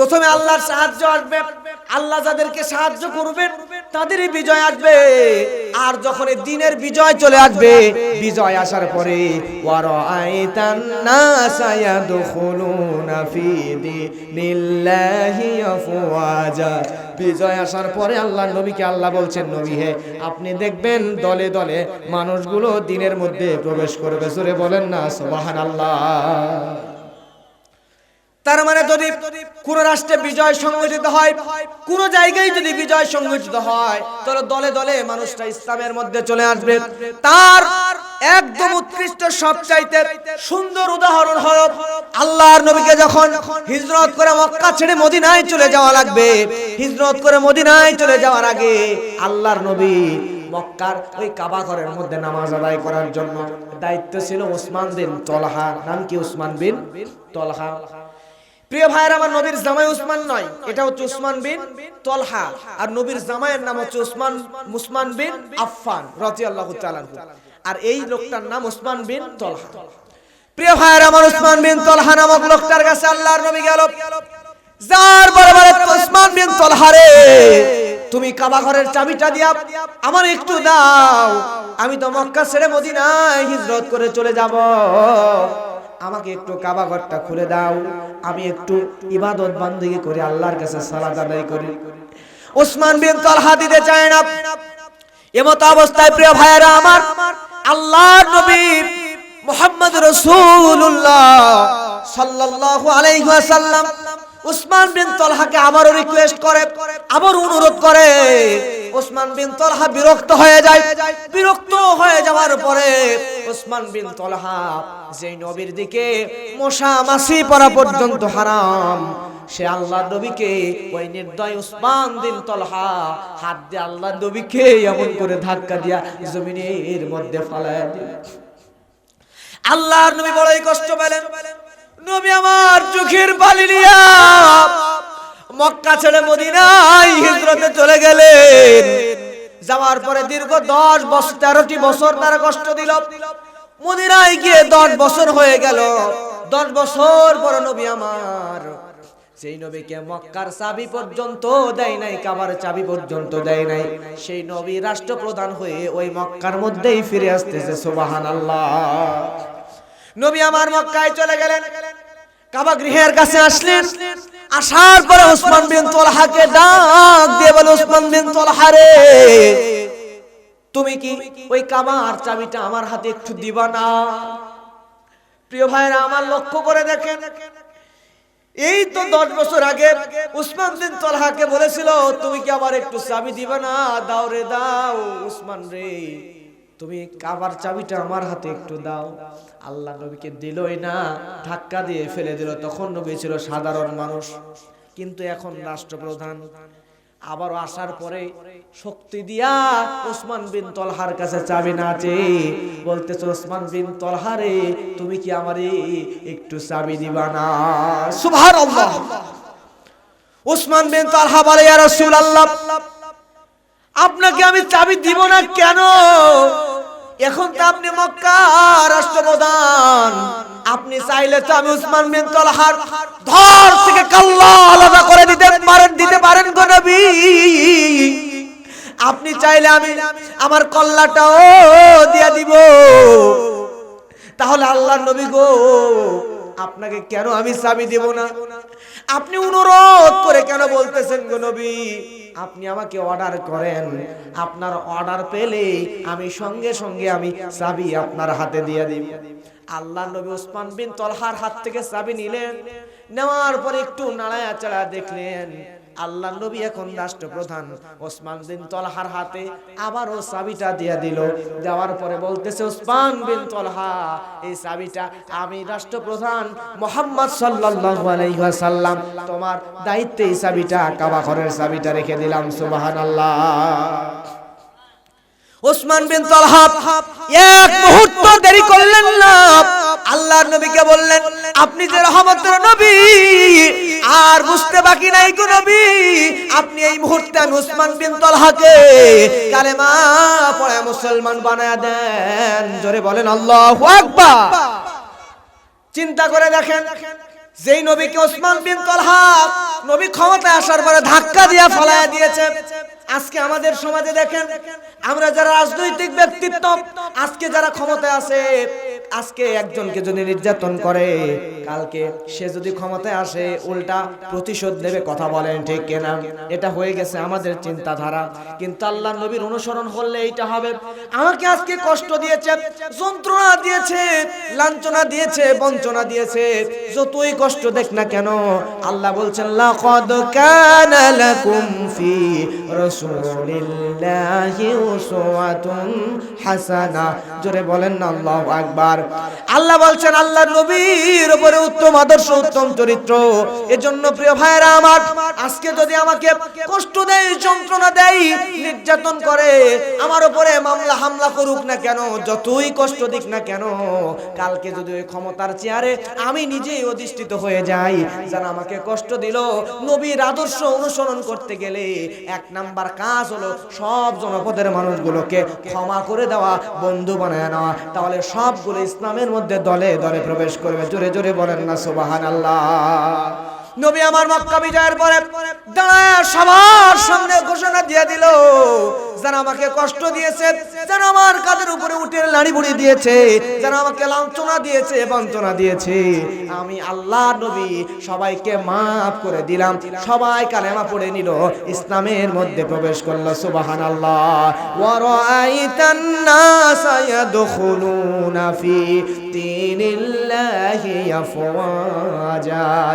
প্রথমে আল্লাহর সাহায্য আসবে। আল্লাহ যাদেরকে সাহায্য করবেন, তাদেরই বিজয় আসবে। আর যখন দিনের বিজয় চলে আসবে, বিজয় আসার পরে বিজয় আসার পরে আল্লাহ নবীকে আল্লাহ বলছেন, নবী হে, আপনি দেখবেন দলে দলে মানুষগুলো দিনের মধ্যে প্রবেশ করবে। জোরে বলেন না, সুবহানাল্লাহ। তার মানে যদি কোন রাষ্ট্রে বিজয় সংগঠিত হয়, কোন জায়গায় যদি বিজয় সংগঠিত হয়, তাহলে দলে দলে মানুষটা ইসলামের মধ্যে চলে আসবে। তার একদম উৎকৃষ্ট সবচাইতে সুন্দর উদাহরণ হলো আল্লাহর নবীকে যখন হিজরত করে মক্কা ছেড়ে মদিনায় চলে যাওয়া লাগবে, হিজরত করে মদিনায় চলে যাওয়ার আগে আল্লাহর নবী মক্কার ওই কাবা ঘরের মধ্যে নামাজ আদায় করার জন্য দায়িত্ব ছিল ওসমান বিন তলহা। নাম কি ওসমান বিন তলহা? প্রিয় ভাইয়ের, আমার নবীর জামাই উসমান নয়, এটা হচ্ছে উসমান বিন তলহা। আর নবীর জামাইয়ের নাম হচ্ছে উসমান মুসমান বিন আফফান তাআলা আনহু। আর এই লোকটার নাম উসমান বিন তলহা। প্রিয় ভাইয়ের, আমার উসমান বিন তলহা নামক লোকটার কাছে আল্লাহর নবী গেল। যার উসমান বিন তলহা রে, তুমি কাবা ঘরের চাবিটা দিয়া আমার একটু দাও, আমি তো মক্কা ছেড়ে মদিনায় হিজরত করে চলে যাব। আমাকে একটু কাবা ঘরটা খুলে দাও। আমি একটু ইবাদত বান্দিগি করে, আল্লাহর কাছে সালাত আদায় করি। ওসমান বিন তলহা দিতে চায় না। এমত অবস্থায় প্রিয় ভাইয়েরা আমার, আল্লাহর নবী মুহাম্মদ রাসূলুল্লাহ সাল্লাল্লাহু আলাইহি ওয়াসাল্লাম উসমান বিন তলহাকে আবারও রিকোয়েস্ট করে আবার অনুরোধ করে ওসমান বিন তলহা বিরক্ত হয়ে যায়। বিরক্ত হয়ে যাওয়ার পরে ওসমান বিন তলহা যেই নবীর দিকে মশা মাছি পড়া পর্যন্ত হারাম, সে আল্লাহ নবীকে ওই নির্দয় উসমান বিন তলহা হাত দিয়ে আল্লাহ নবীকে এমন করে ধাক্কা দিয়া জমিনের মধ্যে ফালায় আল্লাহর নবী বড়ই কষ্ট পেলেন। নবী আমার চোখের পানি নিয়া মক্কা ছেড়ে মদিনায় হিজরতে চলে গেলেন। যাওয়ার পরে দীর্ঘ দশ বছর তেরোটি বছর তারা কষ্ট দিল। মদিনায় গিয়ে দশ বছর হয়ে গেল। দশ বছর পর নবী আমার সেই নবীকে মক্কার চাবি পর্যন্ত দেয় নাই, কাবার চাবি পর্যন্ত দেয় নাই, সেই নবী রাষ্ট্রপ্রধান হয়ে ওই মক্কার মধ্যেই ফিরে আসতেছে সুবাহান আল্লাহ নবী আমার মক্কায় চলে গেলেন। কাবা গৃহের কাছে আসলেন। আসার পরে ওসমান বিন তোলহাকে ডাক দিয়ে বলে, ওসমান বিন তোলহা রে, তুমি কি ওই কামার চাবিটা আমার হাতে একটু দিবা না? প্রিয় ভাইরা, আমার লক্ষ্য করে দেখেন, এই তো দশ বছর আগে উসমান বিন তলহাকে বলেছিল, তুমি কি আবার একটু চাবি দিবে না? দাও রে, দাও উসমান রে, তুমি কাবার চাবিটা আমার হাতে একটু দাও। আল্লাহ নবীকে দিলই না, ধাক্কা দিয়ে ফেলে দিল। তখন নবী ছিল সাধারণ মানুষ, কিন্তু এখন রাষ্ট্রপ্রধান। আবার আসার পরে শক্তি দিয়া ওসমান বিন তলহার কাছে চাবি না চেয়ে বলতেছে, ওসমান বিন তলহারে তুমি কি আমারে একটু চাবি দিবা না? সুবহানাল্লাহ। ওসমান বিন তলহা বলে, ইয়া আপনাকে আমি চাবি দিব না কেন? এখন তো আপনি মক্কা রাষ্ট্রপ্রধান। আপনি চাইলে তো আমি উসমান বিন তলহার ধর থেকে কাল্লা আলাদা করে দিতে পারেন দিতে পারেন গো নবী। আপনি চাইলে আমি আমার কল্লাটাও দিয়া দিব। তাহলে আল্লাহ নবী গো, আপনাকে কেন আমি চাবি দেব না? আপনি অনুরোধ করে কেন বলতেছেন গো নবী? আপনি আমাকে অর্ডার করেন। আপনার অর্ডার পেলে আমি সঙ্গে সঙ্গে আমি চাবি আপনার হাতে দিয়ে দিব। আল্লাহ নবী ওসমান বিন তলহার হাত থেকে চাবি নিলেন। নেওয়ার পর একটু নাড়ায়া চাড়া দেখলেন আল্লাহ নবী এখন রাষ্ট্রপ্রধান। ওসমান বিন তলহার হাতে আবারও চাবিটা দিয়ে দিল। দেওয়ার পরে বলতেছে, ওসমান বিন তলহা, এই চাবিটা আমি রাষ্ট্রপ্রধান মোহাম্মদ সাল্লাল্লাহু আলাইহি ওয়াসাল্লাম। তোমার দায়িত্বে এই চাবিটা, কাবা ঘরের চাবিটা রেখে দিলাম, সুবহানাল্লাহ। ওসমান বিন তলহা এক মুহূর্ত দেরি করলেন না। আল্লাহর নবীকে বললেন, আপনি যে রহমতের নবী আর বুঝতে বাকি নাই নবী। আপনি এই মুহূর্তে আমি উসমান বিন তলহাকে কালেমা পড়ে মুসলমান বানায় দেন। জোরে বলেন, আল্লাহু চিন্তা করে দেখেন, যেই নবীকে ওসমান বিন তলহা নবী ক্ষমতায় আসার পরে ধাক্কা দিয়া ফলায়া দিয়েছে। আজকে আমাদের সমাজে দেখেন, আমরা যারা রাজনৈতিক ব্যক্তিত্ব, আজকে যারা ক্ষমতায় আছে, আজকে একজনকে যদি নির্যাতন করে, কালকে সে যদি ক্ষমতায় আসে, উল্টা প্রতিশোধ নেবে কথা বলেন ঠিক কিনা? এটা হয়ে গেছে আমাদের চিন্তাধারা। কিন্তু আল্লাহ নবীর অনুসরণ করলে এইটা হবে। আমাকে আজকে কষ্ট দিয়েছে, যন্ত্রণা দিয়েছে, লাঞ্ছনা দিয়েছে, বঞ্চনা দিয়েছে। যতই কষ্ট দেখ না কেন, আল্লাহ বলছেন, লাকাদ কানা লাকুম ফি জোরে বলেন না, আল্লাহু বলছেন নবীর উপরে উত্তম আদর্শ, উত্তম চরিত্র। এজন্য প্রিয় আমার, আজকে যদি আমাকে কষ্ট দেয়, যন্ত্রণা দেয়, নির্যাতন করে, আমার উপরে মামলা, হামলা করুক না কেন, যতই কষ্ট দিক না কেন, কালকে যদি ওই ক্ষমতার চেয়ারে আমি নিজেই অধিষ্ঠিত হয়ে যাই, যারা আমাকে কষ্ট দিল, নবীর আদর্শ অনুসরণ করতে গেলে এক নাম্বার কাজ হলো সব জনপদের মানুষগুলোকে ক্ষমা করে দেওয়া, বন্ধু বানায় নেওয়া। তাহলে সবগুলো ইসলামের মধ্যে দলে দলে প্রবেশ করবে। জোরে জোরে বলেন না সুবাহান আল্লাহ নবী আমার মক্কা বিজয়ের পরে দাঁড়ায় সবার সামনে ঘোষণা দিয়ে দিল, যারা আমাকে কষ্ট দিয়েছে যারা আমার কাদের উপরে উঠে লাড়ি বুড়ি দিয়েছে যারা আমাকে লাঞ্ছনা দিয়েছে, বঞ্চনা দিয়েছে। আমি আল্লাহ নবী, সবাইকে মাফ করে দিলাম। সবাই কালেমা পড়ে নিল, ইসলামের মধ্যে প্রবেশ করল সুবাহান আল্লাহ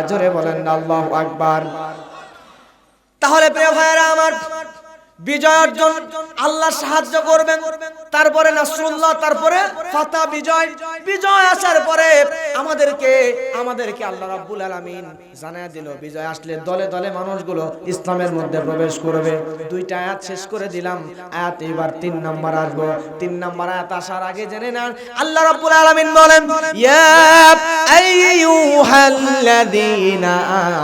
জোরে বলেন আল্লাহু আকবার। তাহলে প্রিয় ভাইয়েরা, আমার বিজয় অর্জন, আল্লাহ সাহায্য করবেন। তারপরে নাসরুল্লাহ, তারপরে ফাতা বিজয়। বিজয় আসার পরে আমাদেরকে আমাদেরকে আল্লাহ রাব্বুল আলামিন জানায় দিল, বিজয় আসলে দলে দলে মানুষগুলো ইসলামের মধ্যে প্রবেশ করবে। দুইটা আয়াত শেষ করে দিলাম। আয়াত এবার তিন নাম্বার আসব। তিন নাম্বার আয়াত আসার আগে জেনে নেন, আল্লাহ রাব্বুল আলামিন বলেন, ইয়া আইয়ুহাল্লাযীনা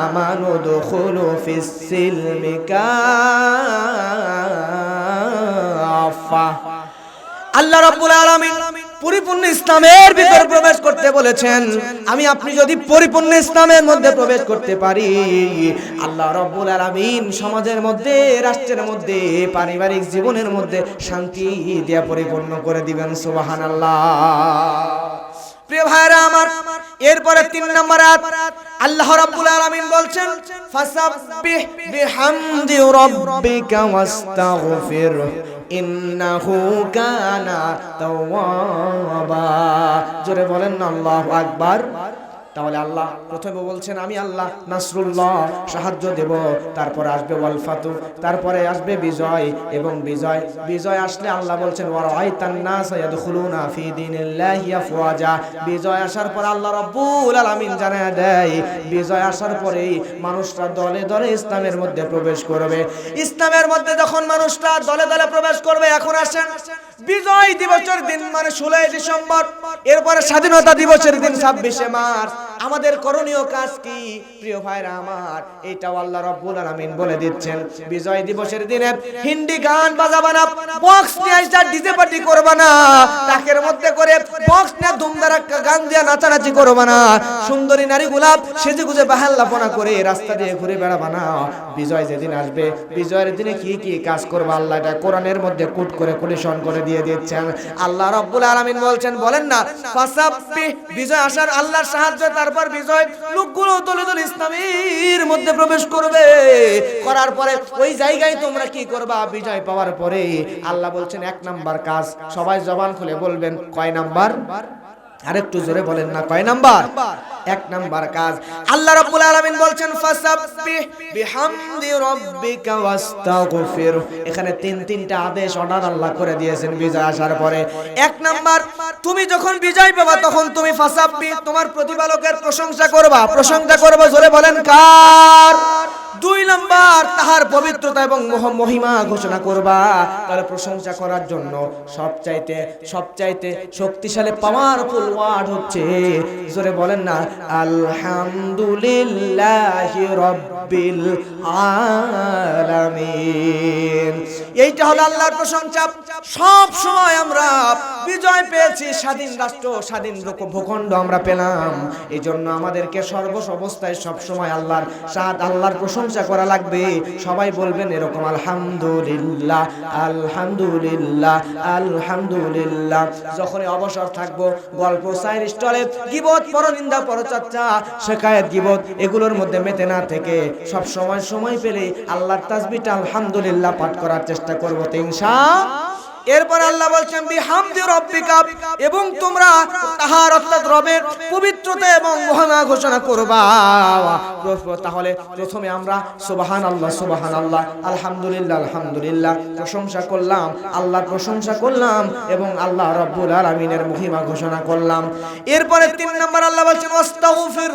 আমানু দুখুলু ফিস সিলমি কাফা আল্লাহ রাব্বুল আলামিন পরিপূর্ণ ইসলামের ভিতর প্রবেশ করতে বলেছেন, আমি আপনি যদি পরিপূর্ণ ইসলামের মধ্যে প্রবেশ করতে পারি, আল্লাহ রাব্বুল আলামিন সমাজের মধ্যে, রাষ্ট্রের মধ্যে, পারিবারিক জীবনের মধ্যে শান্তি দিয়ে পরিপূর্ণ করে দিবেন, সুবহানাল্লাহ। প্রিয় ভাইরা আমার, এরপরে তিন নম্বর আয়াত, আল্লাহ রাব্বুল আলামিন বলছেন, ফাসাব্বিহ বিহামদি রাব্বিকা ওয়াস্তাগফির, ইন্নাহু কানা তাওয়াবা। জোরে বলেন আল্লাহু আকবার। তাহলে আল্লাহ প্রথমে বলছেন, আমি আল্লাহ নাসরুল্লাহ, সাহায্য দেব। তারপরে আসবে ওয়াল ফাতু, তারপরে আসবে বিজয় এবং বিজয়। বিজয় আসলে আল্লাহ বলছেন বিজয় আসার পর আল্লাহ রাব্বুল আলামিন জানায় দেয়, বিজয় আসার পরেই মানুষরা দলে দলে ইসলামের মধ্যে প্রবেশ করবে। ইসলামের মধ্যে যখন মানুষরা দলে দলে প্রবেশ করবে, এখন আসেন বিজয় দিবসের দিন মানে ষোলোই ডিসেম্বর। এরপরে স্বাধীনতা দিবসের দিন, ছাব্বিশে মার্চ। আমাদের করণীয় কাজ কি? প্রিয় ভাইরা আমার এইটাও আল্লাহ রব্বুল আলামিন বলে দিচ্ছেন। বিজয় দিবসের দিনে হিন্দি গান বাজাবা না বক্স নিয়ে আইসা ডিজে পার্টি করবা না, তাকের মধ্যে করে বক্স নিয়ে ধুমধারাক্কা গান দিয়ে নাচানাচি করবা না। সুন্দরী নারী গোলাপ সেজে গুজে বাহাল্লাপনা করে রাস্তা দিয়ে ঘুরে বেড়াবা না। বিজয় যেদিন আসবে, বিজয়ের দিনে কি কি কাজ করবা আল্লাহ এটা কোরআনের মধ্যে কুট করে কুলিশন করে দিয়ে দিচ্ছেন। আল্লাহ রব্বুল আলামিন বলছেন, বলেন না, ফাসাব্বিহ, বিজয় আসার আল্লাহর সাহায্য তারপর বিজয়, লোকগুলো দলে দলে ইসলামের মধ্যে প্রবেশ করবে। করার পরে ওই জায়গায় তোমরা কি করবা? বিজয় পাওয়ার পরে আল্লাহ বলছেন, এক নাম্বার কাজ, সবাই জবান খুলে বলবেন, কয় নাম্বার? আরেকটু জোরে বলেন না, কয় নাম্বার? এক নাম্বার কাজ। আল্লাহ রাব্বুল আলামিন বলছেন, ফাসাব্বিহ বিহামদি রাব্বিকা ওয়াস্তাগফির। এখানে তিন, তিনটা আদেশ অর্ডার আল্লাহ করে দিয়েছেন বিজয় আসার পরে। এক নাম্বার, তুমি যখন বিজয় পাবা, তখন তুমি ফাসাব্বি তোমার প্রতিপালকের প্রশংসা করবা। প্রশংসা করবা, জোরে বলেন, কার? দুই নাম্বার তাহার পবিত্রতা এবং মহ- মহিমা ঘোষণা করবা। তাহলে প্রশংসা করার জন্য সবচাইতে সবচাইতে শক্তিশালী পাওয়ারফুল ওয়ার্ড হচ্ছে, জোরে বলেন না, আলহামদুলিল্লাহি রাব্বিল আলামিন। এইটা হলো আল্লাহর প্রশংসা। সব সময় আমরা বিজয় পেয়েছি, স্বাধীন রাষ্ট্র, স্বাধীন ভূখণ্ড আমরা পেলাম। এই জন্য আমাদেরকে সর্বস অবস্থায় সব সময় আল্লাহর সাথ আল্লাহর প্রশংসা করা লাগবে। সবাই বলবেন এরকম, আলহামদুলিল্লাহ আলহামদুলিল্লাহ আলহামদুলিল্লাহ। যখনই অবসর থাকব, গল্প সাইর স্টলে গিবত, পরনিন্দা, পরচর্চা, শেখায়ত গিবত, এগুলোর মধ্যে মেতে না থেকে সব সময় সময় পেলে আল্লাহর তাসবিটা আলহামদুলিল্লাহ পাঠ করার চেষ্টা করব তিনশা এরপর আল্লাহ বলছেন, বিহামদি রব্বিকা এবং তোমরা তাহার অর্থাৎ রবের পবিত্রতা এবং মহিমা ঘোষণা করবা। তাহলে প্রথমে আমরা সুবাহান আল্লাহ সুবাহান আল্লাহ আলহামদুলিল্লাহ আলহামদুলিল্লাহ, প্রশংসা করলাম, আল্লাহর প্রশংসা করলাম এবং আল্লাহ রব্বুল আলামিনের মহিমা ঘোষণা করলাম। এরপরে তিন নম্বর আল্লাহ বলছেন, ওয়াস্তাগফির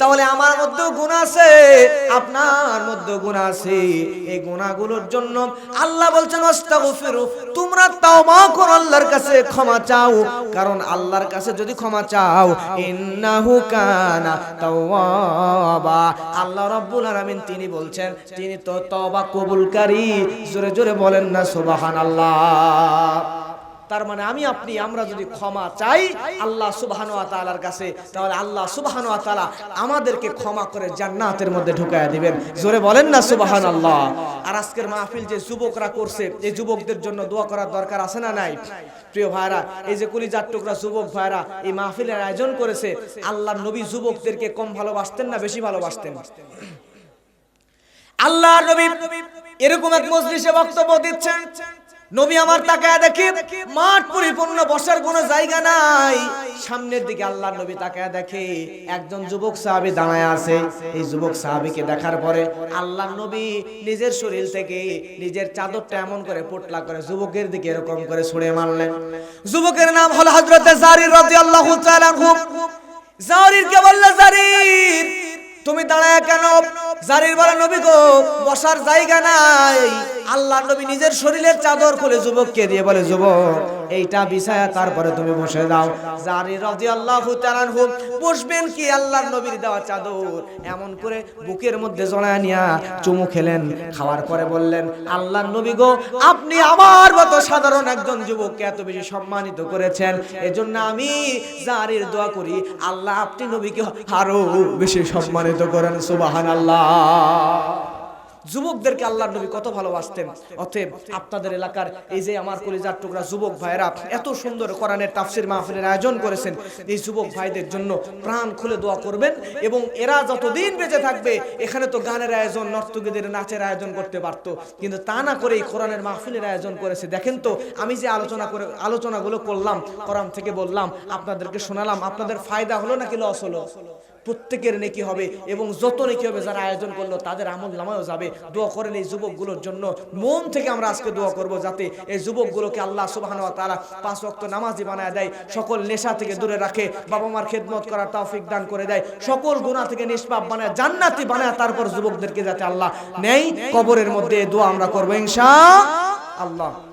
তাহলে আমার মধ্যেও গুনাহ আছে, আপনার মধ্যেও গুনাহ আছে। এই গুনাহগুলোর জন্য আল্লাহ বলছেন, আস্তাগফিরু, তোমরা তাওবা করো আল্লাহর কাছে ক্ষমা চাও। কারণ আল্লাহর কাছে যদি ক্ষমা চাও, ইন্নাহু কানা তাওয়াবা। আল্লাহ রাব্বুল আলামিন তিনি বলছেন, তিনি তো তওবা কবুলকারী। জোরে জোরে বলেন না, সুবহানাল্লাহ। তার মানে আমি, আপনি, আমরা যদি ক্ষমা চাই, আল্লাহ সুবহান ওয়া তাআলার কাছে, তাহলে আল্লাহ সুবহান ওয়া তাআলা আমাদেরকে ক্ষমা করে জান্নাতের মধ্যে ঢুকায়া দিবেন। জোরে বলেন না সুবহানাল্লাহ। আর আজকের মাহফিল যে যুবকরা করছে, এই যুবকদের জন্য দোয়া করার দরকার আছে না নাই? প্রিয় ভাইরা এই যে কলিজার টুকরা যুবক ভাইরা এই মাহফিলের আয়োজন করেছে আল্লাহ নবী যুবকদেরকে কম ভালোবাসতেন না বেশি ভালোবাসতেন? আল্লাহ নবী এরকম এক মজলিসে বক্তব্য দিচ্ছেন নবী আমার তাকায় দেখি মাঠ পরিপূর্ণ, বসার কোনো জায়গা নাই। সামনের দিকে আল্লাহ নবী তাকায় দেখে একজন যুবক সাহাবী দাঁড়ায় আছে। এই যুবক সাহাবীকে দেখার পরে আল্লাহ নবী নিজের শরীর থেকে নিজের চাদরটা এমন করে পোটলা করে যুবকের দিকে এরকম করে ছুঁড়ে মারলেন। যুবকের নাম হলো হযরতে জারির রাদিয়াল্লাহু তাআলা জারির কে বলল, জারির তুমি দাঁড়ায় কেন? জারির বলে, নবী গো, বসার জায়গা নাই। আল্লাহ নবী নিজের শরীরের চাদর খুলে যুবককে দিয়ে বলে, যুবক এইটা বিছায়া তারপরে তুমি বসে দাও জারি তাআলা আনহু, বসবেন কি আল্লাহর নবীর দেওয়া চাদর? এমন করে বুকের মধ্যে জড়ায় নিয়া চুমু খেলেন। খাওয়ার পরে বললেন, আল্লাহর নবী গো, আপনি আমার মতো সাধারণ একজন যুবককে এত বেশি সম্মানিত করেছেন। এজন্য আমি জারির দোয়া করি, আল্লাহ আপনি নবীকে আরও বেশি সম্মানিত করেন, সুবহানাল্লাহ। যুবকদেরকে আল্লাহর নবী কত ভালোবাসতেন। অতএব আপনাদের এলাকার এই যে আমার কলিজার টুকরা যুবক ভাইরা এত সুন্দর কোরআনের তাফসির মাহফিলের আয়োজন করেছেন, এই যুবক ভাইদের জন্য প্রাণ খুলে দোয়া করবেন এবং এরা যতদিন বেঁচে থাকবে, এখানে তো গানের আয়োজন, নর্তকীদের নাচের আয়োজন করতে পারতো। কিন্তু তা না করে এই কোরআনের মাহফিলের আয়োজন করেছে। দেখেন তো, আমি যে আলোচনা করে, আলোচনাগুলো করলাম, কোরআন থেকে বললাম, আপনাদেরকে শোনালাম, আপনাদের ফায়দা হলো নাকি লস হলো? প্রত্যেকের নেকি হবে এবং যত নেকি হবে যারা আয়োজন করল, তাদের আমল নামায়ও যাবে। দোয়া করেন এই যুবকগুলোর জন্য। মন থেকে আমরা আজকে দোয়া করব যাতে এই যুবকগুলোকে আল্লাহ সুবহান তাআলা পাঁচ ওয়াক্ত নামাজি বানায় দেয়, সকল নেশা থেকে দূরে রাখে, বাবা মার খেদমত করার তৌফিক দান করে দেয়, সকল গুনাহ থেকে নিষ্পাপ বানায়, জান্নাতি বানায়, তারপর যুবকদেরকে যাতে আল্লাহ নেই কবরের মধ্যে দোয়া আমরা করব ইনশাআল্লাহ